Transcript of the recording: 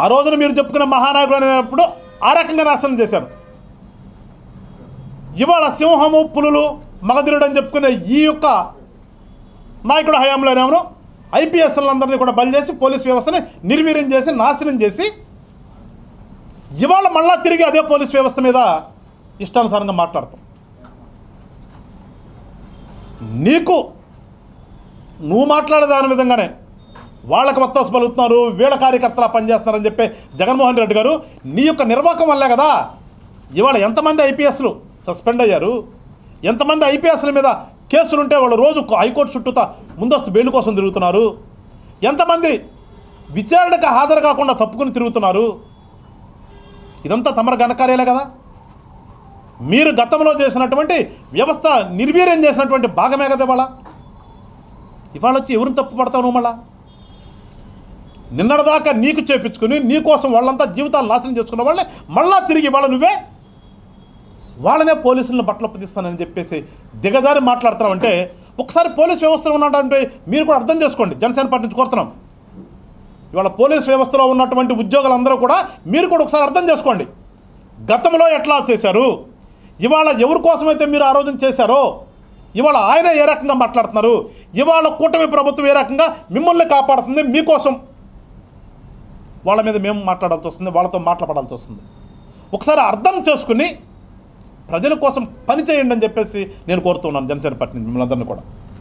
ఆ రోజున మీరు చెప్పుకున్న మహానాయకుడు అనేటప్పుడు ఆ రకంగా నాశనం చేశారు. ఇవాళ సింహము పులులు మగధిరుడు అని చెప్పుకునే ఈ యొక్క నాయకుడు హయాంలోనేమో ఐపీఎస్లందరినీ కూడా బలి చేసి పోలీస్ వ్యవస్థని నిర్వీర్యం చేసి నాశనం చేసి ఇవాళ మళ్ళా తిరిగి అదే పోలీస్ వ్యవస్థ మీద ఇష్టానుసారంగా మాట్లాడతాం. నీకు నువ్వు మాట్లాడే దాని విధంగానే వాళ్ళకి వత్తాసు పలుకుతున్నారు వీళ్ళ కార్యకర్తలా పనిచేస్తున్నారని చెప్పి జగన్మోహన్ రెడ్డి గారు నీ యొక్క నిర్వాహకం వల్లే కదా ఇవాళ ఎంతమంది ఐపీఎస్లు సస్పెండ్ అయ్యారు? ఎంతమంది ఐపీఎస్ల మీద కేసులుంటే వాళ్ళు రోజు హైకోర్టు చుట్టూతా ముందస్తు బెయిల్ కోసం తిరుగుతున్నారు? ఎంతమంది విచారణకు హాజరు కాకుండా తప్పుకుని తిరుగుతున్నారు? ఇదంతా తమరు ఘనకార్యాలే కదా. మీరు గతంలో చేసినటువంటి వ్యవస్థ నిర్వీర్యం చేసినటువంటి భాగమే కదా ఇవాళ. ఇవాళ వచ్చి ఎవరిని తప్పు పడతావు నువ్వు మళ్ళా? నిన్నటిదాకా నీకు చేపించుకుని నీకోసం వాళ్ళంతా జీవితాలు నాశనం చేసుకున్న వాళ్ళే మళ్ళా తిరిగి వాళ్ళ నువ్వే? వాళ్ళనే పోలీసులను బట్టలు అప్పదిస్తానని చెప్పేసి దిగదారి మాట్లాడుతున్నామంటే ఒకసారి పోలీస్ వ్యవస్థలో ఉన్నటువంటి మీరు కూడా అర్థం చేసుకోండి జనసేన పార్టీ నుంచి కోరుతున్నాం. ఇవాళ పోలీస్ వ్యవస్థలో ఉన్నటువంటి ఉద్యోగులందరూ కూడా మీరు కూడా ఒకసారి అర్థం చేసుకోండి. గతంలో ఎట్లా చేశారు? ఇవాళ ఎవరి కోసమైతే మీరు ఆ రోజున చేశారో? ఇవాళ ఆయన ఏ రకంగా మాట్లాడుతున్నారు? ఇవాళ కూటమి ప్రభుత్వం ఏ రకంగా మిమ్మల్ని కాపాడుతుంది? మీకోసం వాళ్ళ మీద మేము మాట్లాడాల్సి వస్తుంది వాళ్ళతో మాట్లాడాల్సి వస్తుంది. ఒకసారి అర్థం చేసుకుని ప్రజల కోసం పని చేయండి అని చెప్పేసి నేను కోరుతున్నాను జనసేన పార్టీ మిమ్మల్ని అందరినీ కూడా.